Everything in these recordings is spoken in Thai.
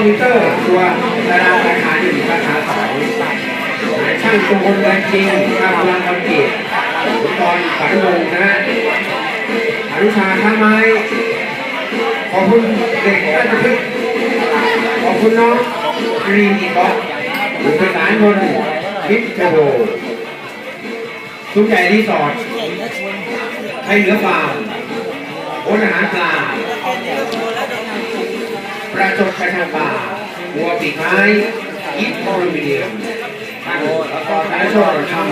มพิวเตอร์ตัวดาราสาขาหนึ่งสาขาสองช่างตัวคนการจริงช่างพลังคอนกรีตอุปกรณ์ฝันวงนะฮะอนุชาท่าไม้ขอบคุณเด็กราชพฤกษ์ขอบคุณน้องกรีนอีกบ็อกอุปสารนนพิทโรซุ้มใหญ่รีสอร์ทไทยเหนือฟาร์มโอนอาหารปลา ประจกระชังป่าบัวปีกไม้อิฐอลูมิเนียมท่านแล้วก็ท่านโชคทำ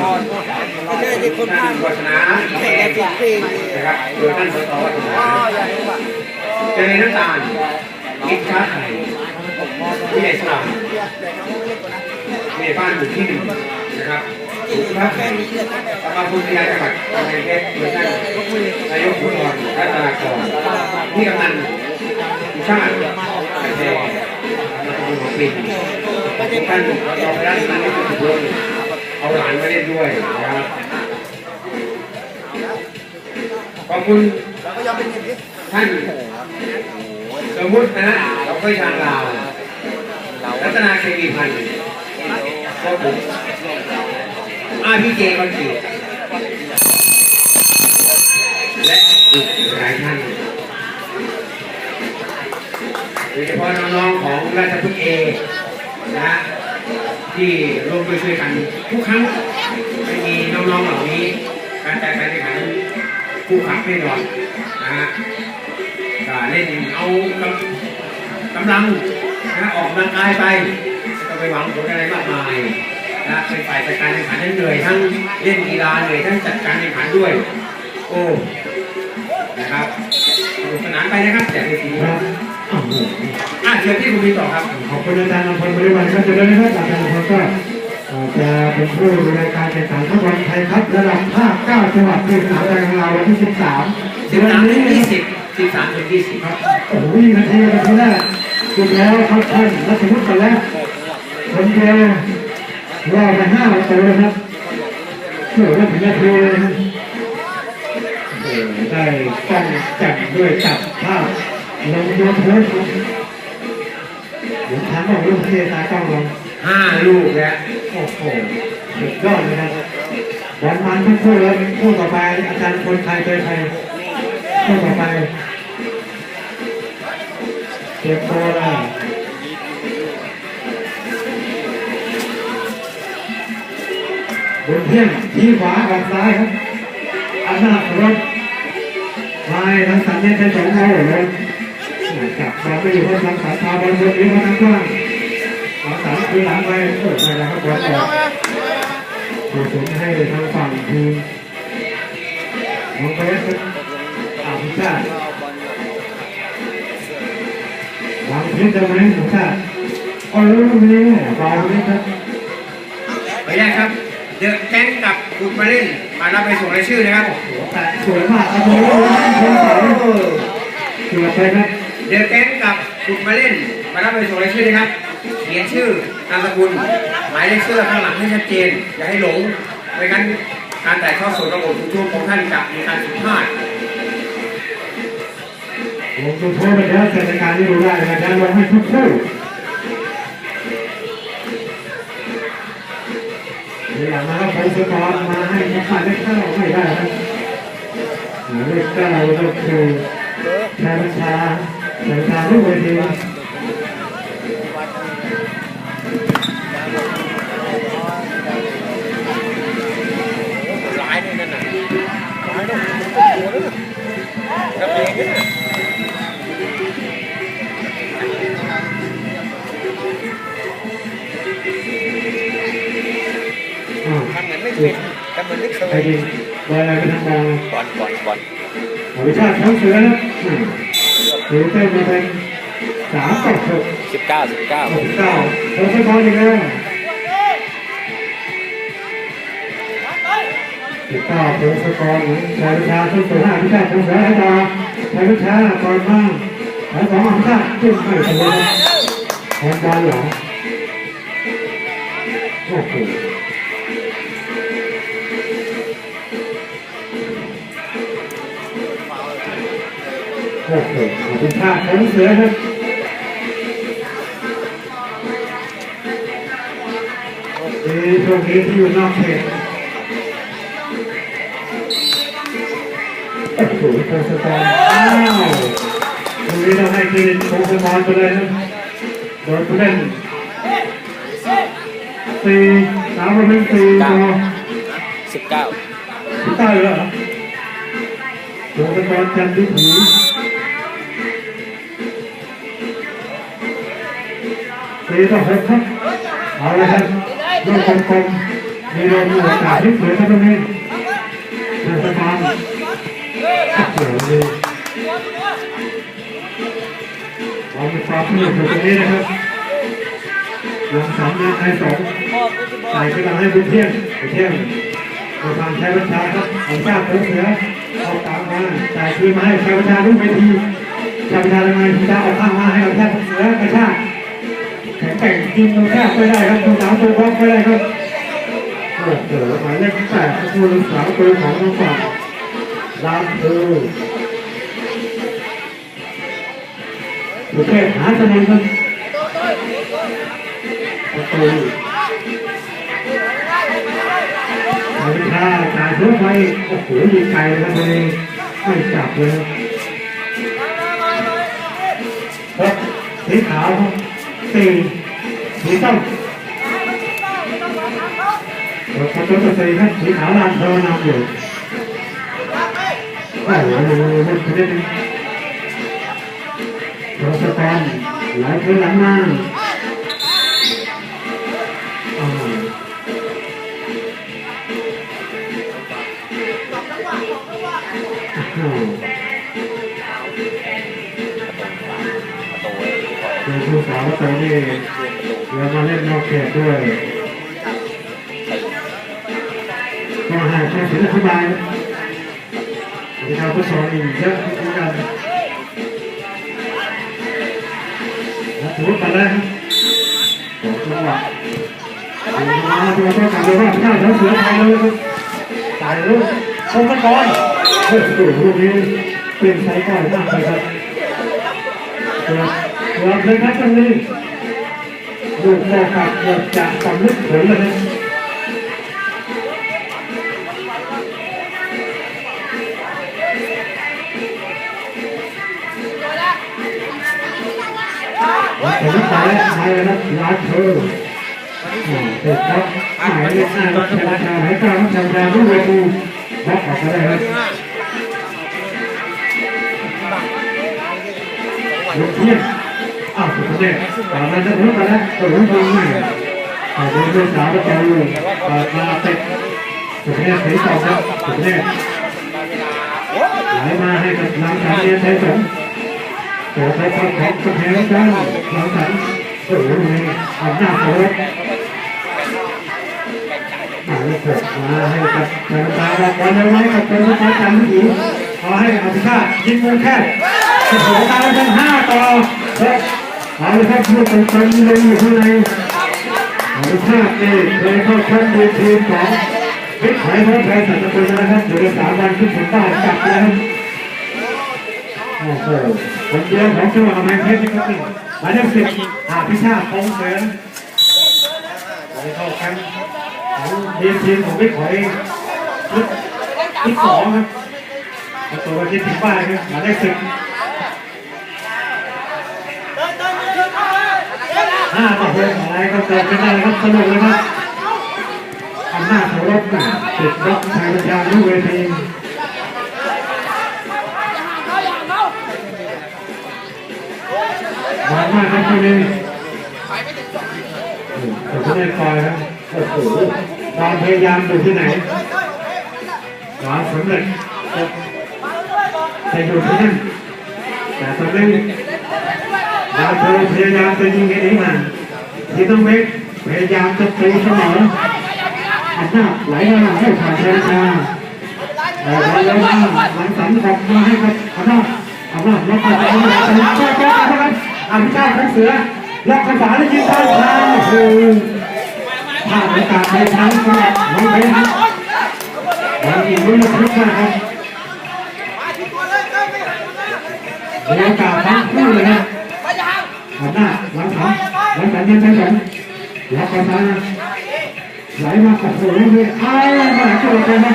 ท่านวัฒนาแอนนะครับโดยท่านสตวัฒนาเจริญน้ำตาลอิฐชาไทยที่ใหญ่สลามในบ้านหมู่ที่หนึ่งนะครับครับสมาคมกีฬาจังหวัดกำแพงเพชรโดยท่านนายกผู้นอนรัตนากรที่กำนันชาติ ท่านเราไปร้านนั้นเอาหลานมาเล่นด้วยนะครับขอบคุณท่านสมมุตินะฮะเราเคยางลาวรัตนาเคมีพันธ์ก็ผมอาพี่เจคอนกรีตและอีกหลายท่าน ยเฉพาะน้องๆของราชพฤกษ์เอนะฮะที่ร่วมด้วยช่วยกันทุกครั้งไม่มีน้องๆเหล่านี้ การจัดการแข่งขันคู่ขับไม่นอนนะฮะก็เล่นเอากำกำลังนะออกกำลังกายไปไม่ต้องไปหวังผลอะไรมากมายนะเป็นฝ่ายจัดการแข่งขันทั้งเหนื่อยทั้งเล่นกีฬาเหนื่อยทั้งจัดการแข่งขันด้วย โอ้นะครับสนุกสนานไปนะครับจากในสีครับ อ้าวโหอะเชิญที่คุณมีต่อครับ ขอบคุณอาจารย์นำพลบริวารครับจะได้นะครับอาจารย์นำพลก็เอ่อจะเป็นผู้ดูแลการแข่งขันฟุตบอลไทยครับระดับภาค9จังหวัดที่สนามแรงของเราวันที่ 13สิบสามถึงยี่สิบสิบสามถึงยี่สิบครับโอ้โหวิ่งนาทีนาทีแรกจุดแล้วครับท่านรัชมุขกันแล้วคนเดียวรอไปห้าประตูเลยครับเชื่อว่าถึงนาทีเลยนะโอ้โหได้กล้องจับด้วยจับภาพ ลงยูทูบครับเดี๋ยวถามบอกลูกที่ตากล้องลงห้าลูกแล้วโอ้โหสุดยอดเลยครับบอลมันทุกคู่เลยคู่ต่อไป อาจารย์คนไทยเจอใครคู่ต่อไปเก็บโบราณบนเที่ยงทีขวาออกซ้ายครับอำนาจรถลายทางสัญญาณใช้สองเอาเลย จับบอลไม่อยู่บนทางสายพาบอลบนนี้มาทางกว้างหลังสามคือหลังไปเปิดไปแล้วครับบอลออกถูกสนให้ทางฝั่งทีมน้องเบสครับอาพิชาติวางพิษจะไหมของชาติโอ้ลูกนี้บอลนี้ครับไปแรกครับเดอะแก๊งกับกุดมาเล่นมารับไปส่งรายชื่อนะครับหัวแตะสวยมากครับโอ้โหคนสวยเกือบไปครับเดอะแก๊ง กับกุดมาเล่น มารับไปส่งรายชื่อนะครับ เขียนชื่อนามสกุล หมายเลขเสื้อข้างหลังให้ชัดเจน อย่าให้หลง ไม่งั้นการถ่ายทอดสดระบบทุกช่วงของท่านจะมีการผิดพลาดลงตัวโทษไปแล้วจรายการที่ดูได้นะครับจะลงให้ทุกคู่เวลามาแล้วผมสกอร์มาให้มาขาดเลขเก้าไม่ได้ครับเลขเก้าก็คือชาบัญชา ชาบัญชาลูกเวทีร้ายด้วยนั่น หนั่นน่ะกระเพงนี่น่ะอ้าวทำเหมือนไม่เป็นทำเหมือนไม่เคใครยดีบอลอะไรไปทางบอลบอลบอลบอลขอวิชาติทั้งเสือนะหรือเต้นมาเป็นสามต่อหกสิบเก้าสิบเก้าหกเก้าผมสกอร์อีกแล้วสิบเก้าผมสกอร์ชายวิชาขึ้นสู่ห้าพิชาติของเสือให้ต่อชายวิชาก่อนมาชายสองพิชาติขึ้นไม่ถึงแทนบอลเหรอโอ้โห โอ้โหเป็นภาพครั้งเสือครับคือช่วงนี้ที่อยู่นอกเขตโอ้โหโคสตอนอ้าวตรงนี้เราให้คืนโคสตอนไปเลยครับโดยผู้เล่นสี่สามประเภทสี่ตัวสิบเก้าสิบเก้าเหรอโคสตอนจันทร์ที่ผี สี่ต่อหกครับเอาเลยครับลูกกลมๆมีโดนมีโอกาสที่เผยครับตรงนี้โคสตอนโอ้โหดีเรามีความสนุกอยู่ตรงนี้นะครับยังสามนาทีสองใส่กำลังให้บุญเที่ยงบุญเที่ยงประธานชัยวัชชาครับเอาทราบเสือเอาตามมาจ่คืนมาให้ชัยวัชชาทุกเวทีชัยวัชชาทำไมถึงจะเอาข้างมาให้เอาแค่เสือกระชาก แข่งจริงตัวแทบไม่ได้ครับตัวสาวตัวบล็อกไม่ได้ครับโอ้โหหมายเลขแปดคือลูกสาวตัวของน้องฝากลานคือสุเทพหาเสน่ห์ครับประตูเอาไปท่าจ่ายทั่วไปโอ้โหยิงไกลเลยครับเลยไม่จับเลยครับสีขาวครับสี่ สีส้มรถกระตุ้นสีครับสีขาวลานเทวนำอยู่โอ้โหรถคันนี้รถสแตนไหลขึ้นหลังมาอ่าอืมประตูคือผู้สาวตัวนี้ เรามาเล่นนอกเขตด้วยก็หาข้อสินอธิบายมีการทดสอบอีกเยอะเหมือนกันแล้วถือไปแล้วสองจังหวะมาตัวก็กลับไปว่าหน้าเสือเสือไทยเลยครับตายลูกชมกันก่อนโอ้โหลูกนี้เป็นไซส์ก่อนมากเลยครับเกือบเกือบเลยครับตรงนี้ ลูกโอกาสเกือบจะสำนึกผลเลยนะผมไปแล้วไปแล้วลาเธอเสร็จครับหมายเลขห้ารับชนะชาหมายเก้ารับชนะด้วยเวทีบล็อกออกมาได้ครับลูกเทียบ อ้าวสุดเลยตอนนั้นจะรู้กันแล้วจะรู้ทางไหนแต่ดูด้วยสาวประตูเปิดมาเติดสุดแน่สีต่อครับสุดแน่ไหลมาให้กับนางสาวเรียนไทยสงตัวไทยของของสุดแน่ด้านนางสาวโอ้โหอำนาจโซ่หมายเลขหกมาให้กับธนาคารรับบอลเอาไว้กับเป็นผู้ชายการผู้หญิงขอให้อภิชาติยิงมุมแคบโอ้โหตามกันห้าต่อหก เอาละครับลูกเป็นคนเลยอยู่ข้างในเอาภาพนี่เคยเข้าชั้นดีทีมของพิษไผ่พระแพรสัตว์ตุลนะครับอยู่ในสามวันขึ้นถึงบ้านกลับแล้วโอ้โหคนเดียวของจังหวัดกำแพงเพชรนี่ครับนี่หมายเลขสิบอาพิชาติคงเสริญไปเข้าแคมป์ของทีมทีมของพิษไผ่ชุดที่สองครับประตูที่ถึงบ้านครับหมายเลขสิบ ห้าต่อหกอะไรก็เกิดขึ้นได้ครับสนุกเลยครับอำนาจของรบน่ะติดบล็อกชายประชาลูกเวทีหวานมากครับที่นี่ผมไม่ได้คอยครับโอ้โหความพยายามอยู่ที่ไหนความสำเร็จจะอยู่ที่นั่นแต่ตอนนี้ เราเธอพยายามจะยิงไอ้นี้มาที่ต้องเมกพยายามจะตีเสมออำนาไหลมาให้ผ่านเชนชาแต่ไหลมาหลังสันบอกมาให้กับอำนาจอำนาจล็อกขาอำนาจเป็นเจ้าเจ้าเท่านั้นอำนาจของเสือล็อกขาฝาและยิงทางทางโอ้โหพลาดโอกาสในครั้งสำหรับน้องเบนวันนี้ลุ้นระทึกมากครับมีโอกาสทั้งคู่เลยนะ หันหน้าหลังถังหลังถังยังใช้สองล็อกคอซ้าไหลมากับโผล่เลยอ้าวมาตัวไปนะ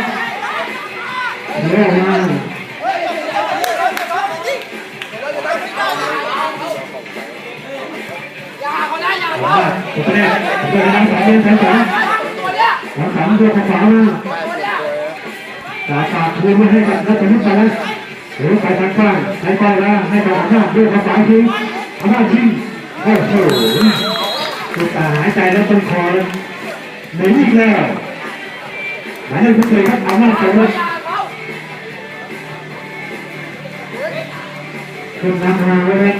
เร็วมาผมได้ผมได้ทำสายเดินสายสายหลังสามตัวขวามาตาตาคืนไมาให้กับนักเตะไปแล้วหรือไปทางข้างให้ไปแล้วให้กับอำนาด้วยขวาทิ้ง อำนาจทิ้งโอ้โหคือตาหายใจแล้วต้นคอเลยหนอีกแล้วหมายเลขสิบครับอำนาจเตะขึ้นนำมาไว้เป็น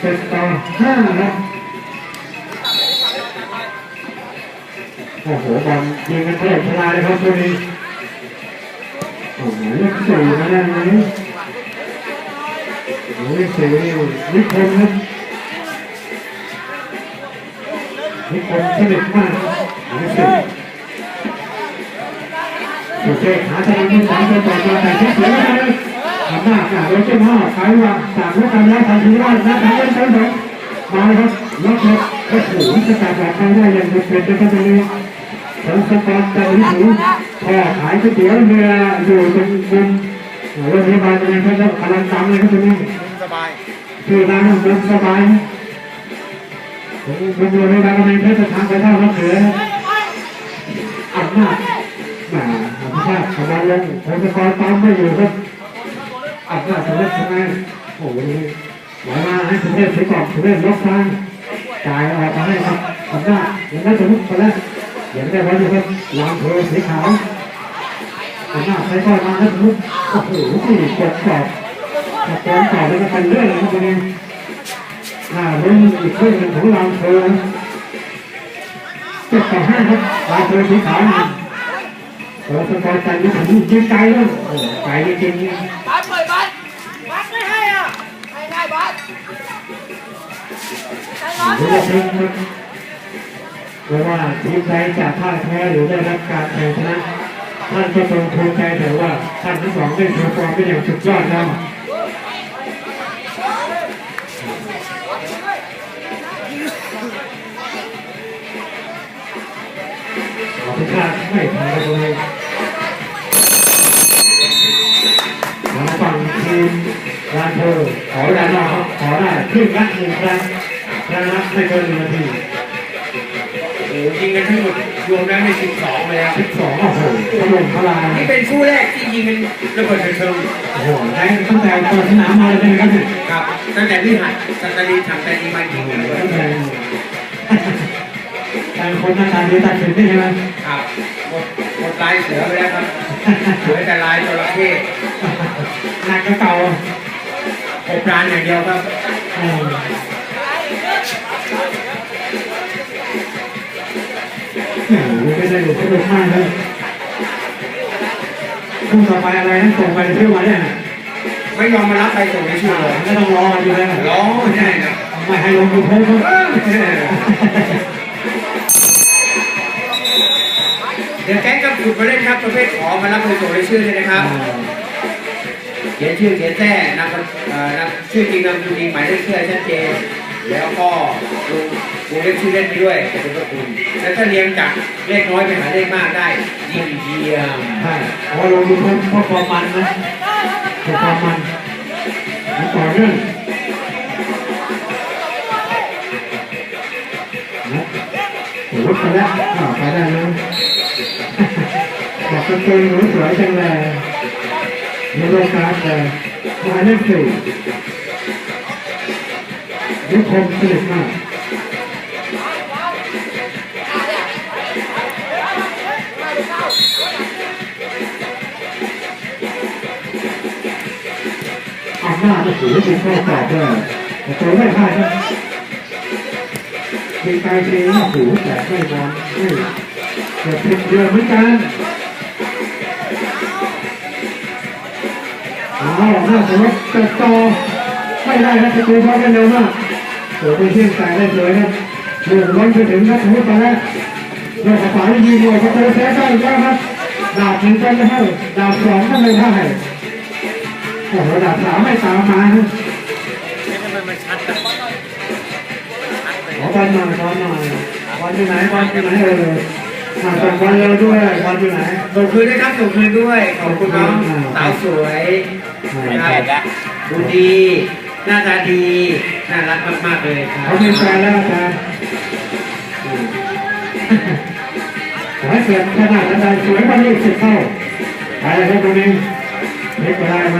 เป็นต่อห้าครับโอ้โหบอลยิงกันเท่ชลาเลยครับตัวนี้โอ้โหลูกสี่มาได้ไหมโอ้โหลูกสี่นิคมครับนิคมสนิทมากลูกสี่โอเคหาทางมือสามคนต่อมาแต่ที่เสียไม่ได้ทำหน้าการโดยเจ้าพ่อขายว่าจากลูกกันแล้วทำทีว่าหน้าทางเล่นเต็มสองมาเลยครับล็อกครับโอ้โหจะกลับแบบไปได้ยังเป็นเป็นนะครับตรงนี้ผมสปอนใจถึงพ่ขายก๋วยเตี๋ยวเรืออยู่ตรงมุมโรงพยาบาลตรงนี้เขากำลังตามเลยครับตรงนี้ บายคือร้านมุมสบายผมมุมโรงพยาบาลกำลังเพชรทางไปได้ครับเหลืออำนาจแหมอำนาจกำลังลงผมสปอนตามไม่อยู่ครับอำนาจสำเร็จทำไมโอ้โหไหลมาให้สุเทพเสียก่อนสุเทพล็อกทางจ่ายออกมาให้ครับอำนาจยังได้สมมติไปแล้วเขียนได้ไว้อยู่ครับลางเพลสีขาวอำนาจใช้ก้อนมาแล้วทุกโอ้โหที่กดกรอบ กดกรอบต่อแล้วก็เป็นเรื่องเลยครับตรงนี้หน้ารุ่นอีกครึ่งหนึ่งของลาเพลเจ็ดต่อห้าครับลางเพลสีขาวนี่โอ้สกอร์ใจนี่ผมยิงไกลเลยโอ้ไกลจริงๆบัสเปิดบัสบัสไม่ให้อะให้ได้บัสใจร้อนหรือว่าทีมครับเพราะว่าทีมใดจะพ่ายแพ้หรือได้รับการแพ้ชนะท่านก็ทรงภูมิใจแต่ว่าท่านทั้งสองได้โชว์ฟอร์มเป็นอย่างสุดยอดแล้ว ขอพิฆาตไม่ทำกันเลยทางฝั่งทีมรานเธอขอได้นอกครับขอได้ขึ้นนัดหนึ่งครั้งครั้งละไม่เกินหนึ่งนาทีโอ้ยิงกันทั้งหมดรวมแล้วใน12เลยครับสิบสองโอ้โหถล่มทลายนี่เป็นคู่แรกที่ยิงกันระเบิดเชิงโอ้โหได้ตั้งแต่เปิดสนามมาเลยใช่ไหมครับเนี่ยๆครับตั้งแต่ที่หัดสัตตาลีทำแต่ดีมายิงกันเลย ตั้งแต่แต่คนหน้าตาดีตัดสินได้ใช่ไหมครับหมดหมดลายเสือไปแล้วครับเหลือแต่ลายจระเข้หนักกระเก่าอบรานอย่างเดียวครับเออโอ้โหไม่ได้หลุดสนุกมากเลยคู่ต่อไปอะไรนะส่งไปเที่ยวมาเนี่ยไม่ยอมมารับใบส่งในชื่อเลยไม่ต้องรออยู่แล้วร้องไม่ได้นะไม่ให้ลงยูทูบครับ เดี๋ยวแก๊งกับขุดมาเล่นครับประเภทขอมารับใบส่งในชื่อเลยนะครับ เขียนชื่อเขียนแท้นามเอ่อนามชื่อจริงนามจริงหมายเลขเชื่อชัดเจนแล้วก็ลงวงเล็บชื่อเล่นไปด้วยเป็นพระคุณแล้วถ้าเรียงจากเลขน้อยไปหาเลขมากได้ยิ่งเยี่ยมใช่เพราะลงยูเพราะความมันนะเพราะความมันมันต่อเนื่องนะโอ้โหไปแล้วอ่าไปได้เลย บอกกางเกงหนูสวยจังเลยมีโลกาสเลยมาเลขสี่ยุคมสนิทมากอำนาจถือเป็นข้อสอบเลยแต่ตัวไม่พลาดนะมีการเทหน้าหูแต่ไม่บอลไม่ แต่ผิดเดียวเหมือนกันเอาหน้าสมรสจะต่อไม่ได้นะประตูบอลได้เร็วมากโอ้เป็นเที่ยงแต่ได้สวยครับเลื่อนล้นไปถึงนักสมมติไปแล้วเรื่องกระเป๋ายิงด้วยประตูแท้ได้อีกแล้วครับดาบหนึ่งก็ไม่ให้ดาบสองก็ไม่ได้โอ้โหดาบสามไม่ตามมาครับเอ๊ะทำไมมันชัดอะชัดเลยขอขอบอลหน่อยบอลหน่อยบอลอยู่ไหนบอลอยู่ไหนเอออ่า ส่งบอลเร็วด้วยบอลอยู่ไหน ส่งคืนนะครับส่งคืนด้วย ขอบคุณน้องสาวสวยแผนแล้วดูดี หน้าตาดี น่ารักมากๆเลยครับเขามีแฟนแล้วอาจารย์ขอให้เปลี่ยนขนาดอาจารย์สวยกว่านี้สิบเท่าไปเลยครับตรงนี้เล็กกว่าได้ไหม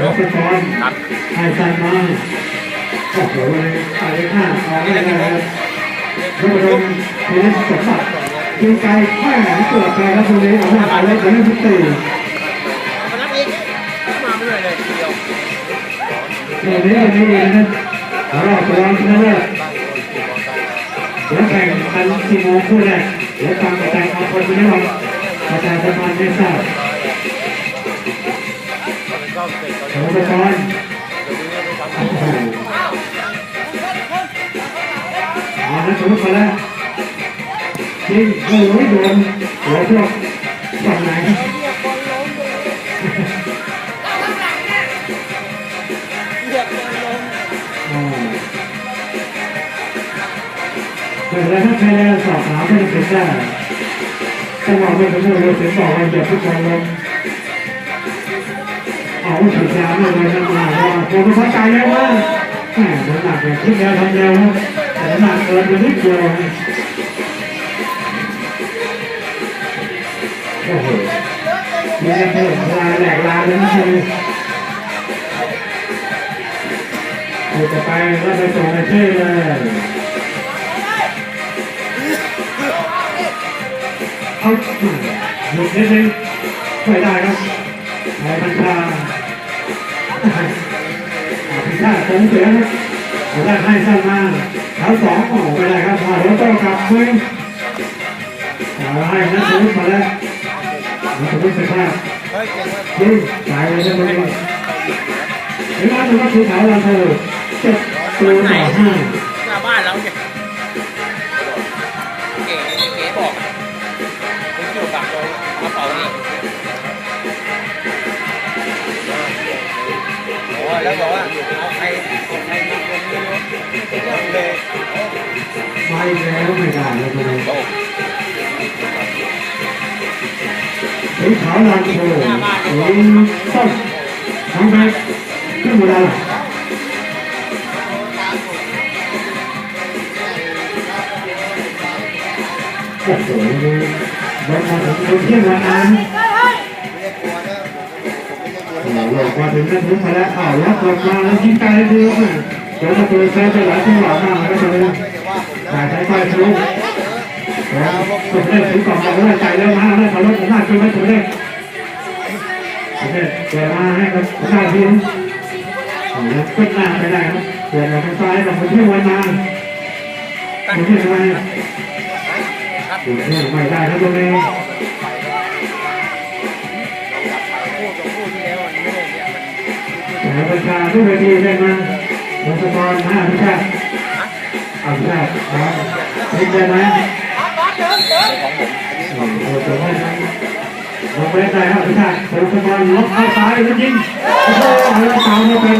รถสปก่อนให้ใสั้นมาโอ้โหเลยไปข้างออกไม่ได้ครับ รถยนต์ทีนี้สมบัติยิงไกลแค่ไหนเกือบไปครับตรงนี้เอาหน้าไปเลยถึงทุกตีมานับอีกมาเมื่อยเลยทีเดียวตรงนี้ตรงนี้นะครับรอบรองชนะเลิศเดี๋ยวแข่งกันสี่โมงคู่แรกเดี๋ยวตามกระจายเอาคนไปไม่รอกระจายประมาณไม่ทราบก็เสร็จสมบั ติโอ้โหเอาละสมมติมาแล้วยิงโอ้ยโดนหัวพวกฝั่งไหนอ๋อแต่แล้วถ้าใครได้สอบถามไม่ได้เป็นได้จังหวะไม่สมบูรณ์เราถึงบอกว่าอย่าทุกคนลงเอาถึงยาไม่เลยนะมาว่าผมเข้าใจแล้วว่าแหมน้ำหนักเนี่ยคิดแล้วทำแล้วนะ แต่น้ำหนักเกินไปนิดเดียวโอ้โหมีแต่เพิ่มลายแหลกลายเลยนะคือกูจะไปแล้วไปส่งในที่เลยเอาหยุดนิดนึงไม่ได้ครับไอ้บัญชาพิชาตรงเสียครับเอาได้ให้สั้นมาแถวสองออกไปได้ครับพอรถต้องกลับมือเอาให้นักสมุทมาแล้วนักสมุทรสุภาพเฮ้ยเก่งมายิงตายเลยนะมึงเห็นไหมถือว่าคือเขาเราเธอเจ็ดตัวต่อห้าหน้าบ้านเราเนี่ยเก๋เก๋บอกผมอยู่ปากตรงกระเป๋านี่โอ้แล้วบอกว่าเอาใคร เลยไม่แล้วไม่ได้เลยตัวนี้โอ้ถึงเขาเราโชว์ถึงต้นน้องแบกขึ้นมาแล้วโอ้โหดูรถมาถึงดูเที่ยงวันนั้นโอ้โหมาถึงนั่นทุกมาแล้วอ้าวรับลงมาแล้วยิงไกลเลยอะ เดี๋ยวจะตัวแซ่ไปหลายจังหวะมากก็จะเลยถ่ายสายไฟทะลุแล้วสุดเล่นถึงกองเอาไว้ใจแล้วมาแล้วเขาลดผมมาคือไม่สุดเล่นโอเคเดี๋ยวมาให้ครับหน้าทีมแล้วขึ้นหน้าไปได้ครับเดี๋ยวมาทาซ้ายกับคนที่วันมาคนที่ทำไมคนที่ไม่ได้ครับตรงนี้พูดกับพูดที่แล้วเนี่ยมันแต่ประชาทุกเวทีได้มา ลงสปอนห้าพิชาเอาพิชาครับพิจารณาโอ้โหตัวไม่ได้เราไม่ได้ครับพิชาลงสปอนล็อกเข้าซ้ายแล้วยิงโอ้โหเอาตามมาเป็น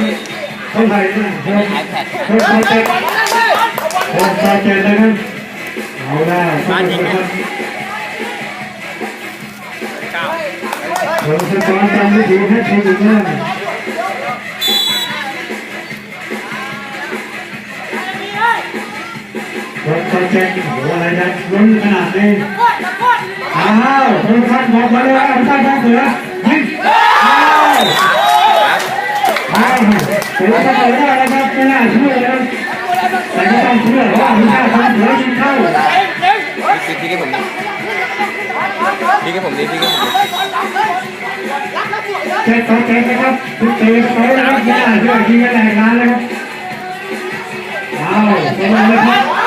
เท่าไหร่นะหกหกต่อเจ็ดหกต่อเจ็ดเลยครับเอาได้บ้านยิงครับเก้าลงสปอนจำไม่ถูให้ใครดูแน่ห กต่อเจ็ดโอ้โหอะไรนะล้นขนาดนี้อ้าวโทรทัศน์บอกมาเลยว่าท่านทางเสือยิงอ้าวอ้าวโทรทัศน์บอกว่านะครับไม่น่าเชื่อเลยแต่ก็ต้องเชื่อเพราะว่าท่านทางเสือยิงเข้าพี่พี่ให้ผมดิพี่ให้ผมดิพี่ให้ผมดิเจ็ดต่อเจ็ดนะครับทุกเตะเขานะครับไม่น่าเชื่อยิงไม่แรงนานเลยครับอ้าวตรงเลยครับ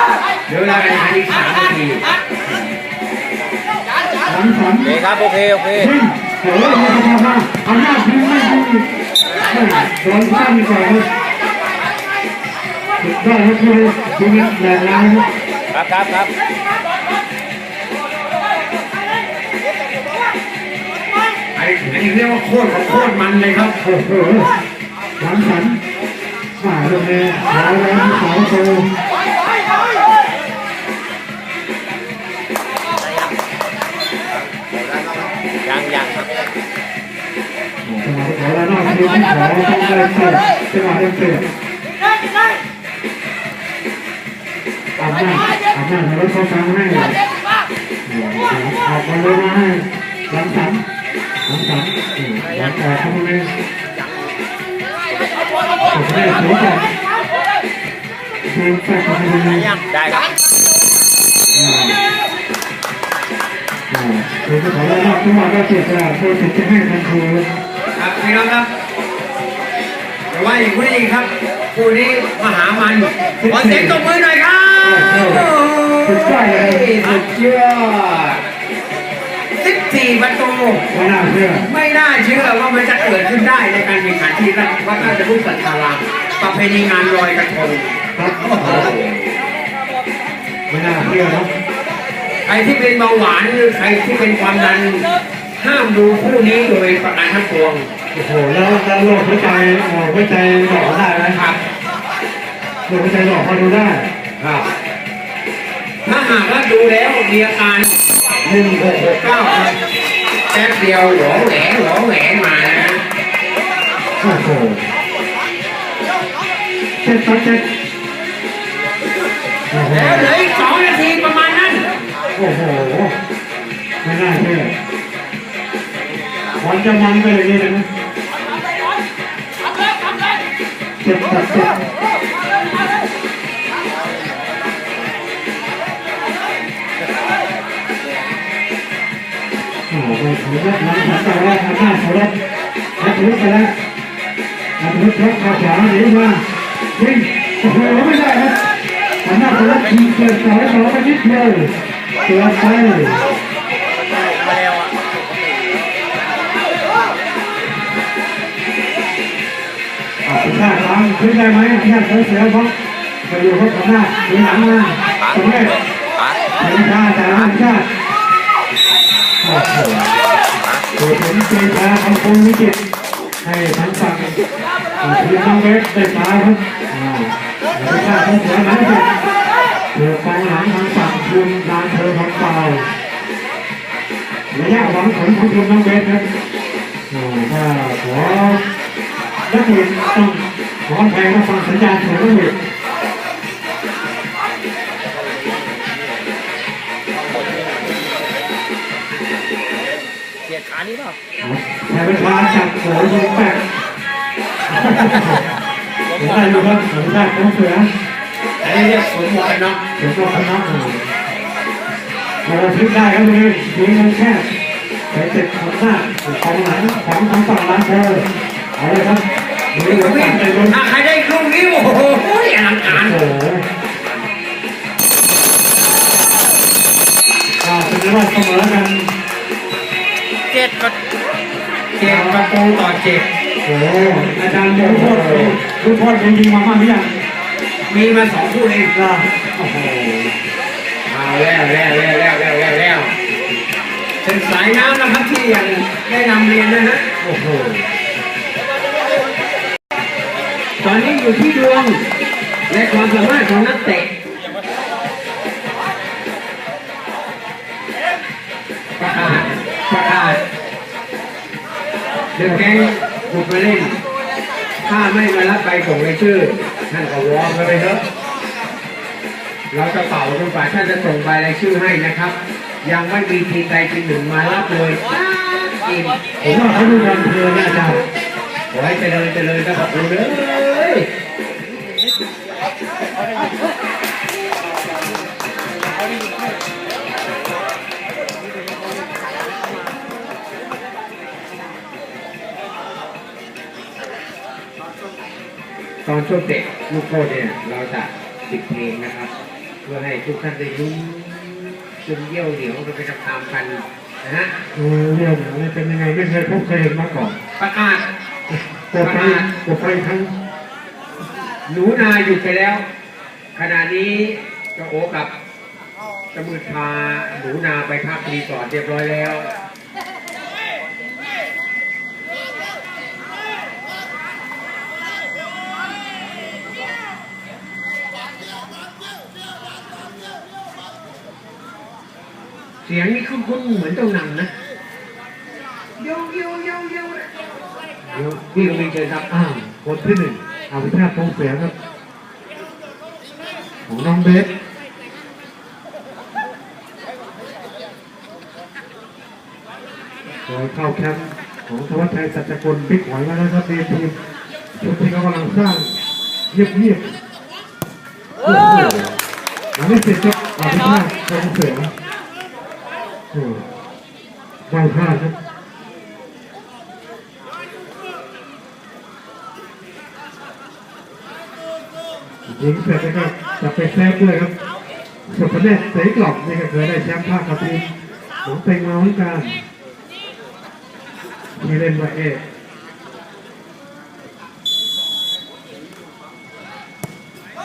เดี๋ยวเวลาการแข่งขันอีกสามนาทีหลังสันโอเคครับโอเคโอเคยิงโอ้ยมันจะมาอำนาจยิงไม่ยิงโดนตั้งก่อนเลยได้ครับคือยิงแรงนานครับครับครับไอ้ไอ้เรียกว่าโคตรของโคตรมันเลยครับโอ้โหหลังสันมาตรงนี้ขาวแรงขาวโต ขอแล้วนอกทีมขอต้องได้เสิร์ฟจังหวะเดินเสิร์ฟได้ได้อาบน้ำอาบน้ำรถเขาฟังให้เด็กมากออกมาเลยมาให้หลังสันหลังสันหลังออกเข้ามาเลยผมได้ถือก่อนทีมแฟร์เข้ามาเลยยังได้ครับคือขอแล้วนอกจังหวะก็เสียสละโปรถึงจะให้ทันที พี่น้องครับแต่ว่าอีกคู่นี้ครับคู่นี้มหามันขอเสียงตบมือหน่อยครับสุดยอดเลยสุดยอด14ประตูไม่น่าเชื่อไม่น่าเชื่อว่ามันจะเกิดขึ้นได้ในการแข่งขันที่วัดราชบุรีสัทธารามประเพณีงานลอยกระทงครับโอ้โหไม่น่าเชื่อครับใครที่เป็นเบาหวานหรือใครที่เป็นความดัน ห้ามดูคู่นี้โดยประการทั้งปวงโอ้โหแล้วแล้วโลกหัวใจโอ้หัวใจหล่อได้ไหมครับโลกหัวใจหล่อพอดูได้ครับ ถ้าหากว่าดูแล้วมีอาการหนึ่งหกหกเก้าครับแป๊บเดียวหลอแหลหลอแหลมานะโอ้โหเจ็ดต่อเจ็ดโอ้โหแล้วเหลืออีกสองนาทีประมาณนั้น โอ้โห ไม่น่าเชื่อ วันจะมันไปอย่างนี้เลยนะเจ็ดต่อเจ็ดโอ้โหถือว่าหลังจากแต่ว่าทำหน้าเคารพและถือไปแล้วอันนี้ยกขาขวาหนีมาวิ่งโอ้โหไม่ได้ครับทำหน้าเคารพยิงเกินสองสองไปนิดเดียวเตือนไป อะคุณชาติล้างขึ้นได้ไหมคุณชาติเสียเพราะไปอยู่เขาทำหน้าหนีหลังมาสำเร็จปัดคุณชาแต่ละคุณชาติโอ้โหตัวถึงเจชาคำคงวิจิตให้ทั้งฝั่งทีมน้องเวสได้ฟ้าครับอ่าคุณชาติเขาเสียไหมสิเถือกองหลังทางฝั่งทีมลานเธอของเปล่าระยะหวังผลของทีมน้องเวสครับถ้าขอ นักเรียนต้องขอแพงมาฟังสัญญาณของนักเรียนเสียขานี้เปล่าแพงเป็นพาจับโขยยิงแปดผมได้ดูครับผมได้ของเสืออันนี้เรียกสวมหมวกกันน็อกเดี๋ยวก็คณะเราทิ้งได้ครับเลยยิงมันแค่ไปเจ็บของหน้าของหลังของทางฝั่งร้านเธอเอาเลยครับดู วิ่งหัววิ่งใจโดนถ้าใครได้ลูกนี้โอ้โหอลังการโอ้โหอ่าเป็นว่าเสมอกันเจ็ดก็เจ็ดประตูต่อเจ็ดโอ้อาจารย์รู้โทษรู้โทษจริงๆมาบ้างหรือยังมีมาสองคู่เองอ่าโอ้โหเอาแล้วแล้วแล้วแล้วแล้วแล้วแล้วเป็นสายน้ำนะครับที่ยังได้นำเรียนนะฮะโอ้โห ตอนนี้อยู่ที่ดวงและความสามารถของนักเตะประกาศประกาศเดินแกงบุกมาเล่น ถ้าไม่มารับใบส่งรายชื่อท่านก็วอร์มกันไปเถอะเราจะเป่าจนกว่าท่านจะส่งใบรายชื่อให้นะครับ ยังไม่มีทีใดทีหนึ่งมารับเลยผมว่าเขาดูบอลเพลินนะอาจารย์ขอให้เจริญเจริญก็ขอบคุณเล ยตอนช่วงเตะลูกโทษเนี่ย เราจะปิดเพลงนะครับ เพื่อให้ทุกท่านได้ลุ้นจนเยี่ยวเหนียวกันไปตามๆกันนะฮะเออเรื่องนี้เป็นยังไงไม่เคยพบเคยเห็นมาก่อนประกาศ กดไปกดไปทั้ง หนูนาหยุดไปแล้ว ขณะนี้จะโอกับจะมือพาหนูนาไปพักรีสอร์ทเรียบร้อยแล้วเสียงนี้คุ้นๆเหมือนเจ้าหนังนะโยโยโยโยโยพี่ก็ไม่เจอครับอ้าวคนที่หนึ่ง อภิชาติพงเสียครับ ของน้องเบสโดยเข้าแคมป์ของธวัชชัยสัจจกุลบิ๊กหอยมาแล้วครับทีมทีมชุดที่เขากำลังสร้างเยียบเยียบโอ้โหหลังไม่เสร็จครับอภิชาติพงเสียโอ้ได้พลาดครับ ยิงเสร็จแล้วก็จะไปแซฟด้วยครับสุพเนศเสยกล่อมนี่ก็เคยได้แชมป์ภาคกับทีมของเต็งมาเหมือนกันที่เล่นมาเอก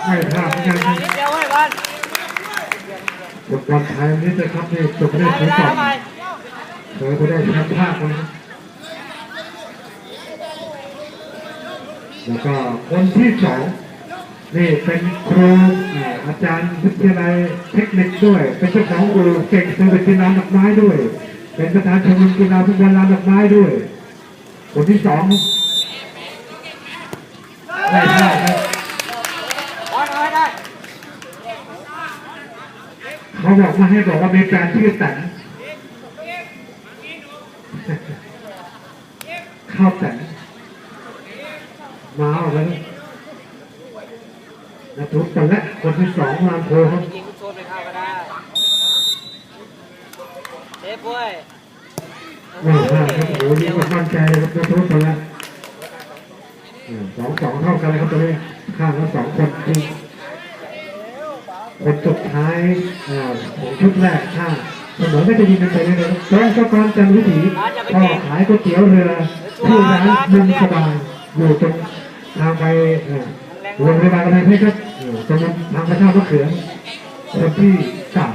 ไม่พลาดเหมือนกันครับเดียวไว้บ้านบบอลไทยนนี้นะครับนี่สุพเนศเสยกล่อมเคยไปได้แชมป์ภาคมาแล้วก็คนที่สอง นี่เป็นครูอาจารย์วิทยาลัยเทคนิคด้วย เป็นเจ้าของอู่เก่งเซอร์วิสกีฬาดอกไม้ด้วย เป็นประธานชมรมกีฬาฟุตบอลลานดอกไม้ด้วย คนที่สองได้พลาดครับบ้านเอาให้ได้เขาบอกมาให้บอกว่ามีการชื่อแตนเข้าแตนมาแล้ว นะทุกคนและคนที่สองลานโพครับยิงลูกโทษไปเข้าก็ได้เซฟเว้ยไม่พลาดครับโอ้โหนี่ก็มั่นใจเลยครับนะทุกคนละอืมสองสองเท่ากันเลยครับตอนนี้ข้างละสองคนที่คนสุดท้ายอ่าของชุดแรกถ้าเสมอก็จะยิงกันไปเลยนะครับแฟนเจ้ากรจันทร์วิถีก็ขายก๋วยเตี๋ยวเรือที่ร้านมุมสบายอยู่ตรงทางไปอ่า โรงพยาบาลอะไรเพชรครับเออตรงนั้นทางพระเจ้ามะเขือนคนที่สาม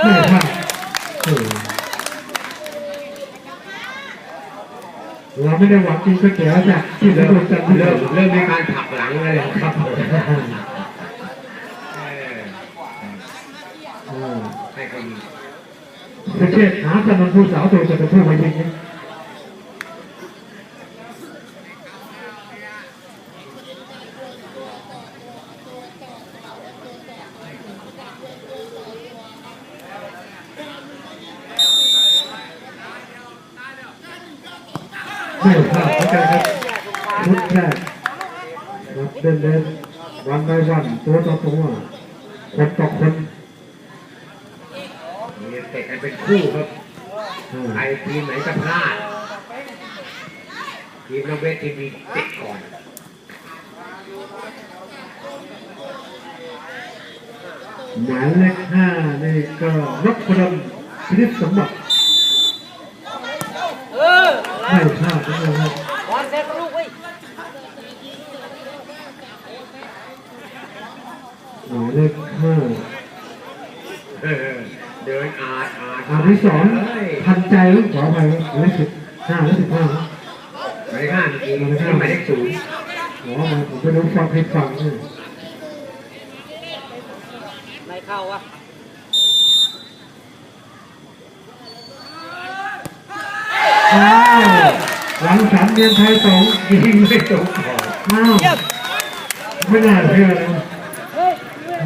เอไม่อพลาดเราไม่ได้หวังกินก๋วยเตี๋ยวจากที่เริ่มเริ่มเริ่มมีการผลักหลังเลยครับให้คนประเทศหาถนนผู้สาวตัวจะเป็นผู้มายิงนะไม่พลาดเหมือนกันครับชุดแรก ครับเดินเดินวันไปวันตัวต่อตัวคนต่อคนนี่เตะกันเป็นคู่ครับอ่าใครทีมไหนจะพลาดทีมน้องเวททีมมีเตะก่อนหมายเลขห้านี่ก็นพดลพินิจสมบัติเออไม่พลาดนะครับ บอลเซฟลูกเว้ย หมายเลขห้า เออเดินอาดอาด อาริ สอนเฮ้ยพันใจลูกขอไปหมายเลขสิบห้าและสิบห้าหมายเลขห้าเมื่อกี้ที่หมายเลขศูนย์อ๋อมาผมไปดูฟังเพลงฟังเนี่ยไม่เข้าวะอ้าวหลังสามเดือนไทยสองยิงไม่ตกก่อนอ้าวเยี่ยมไม่น่าเชื่อนะ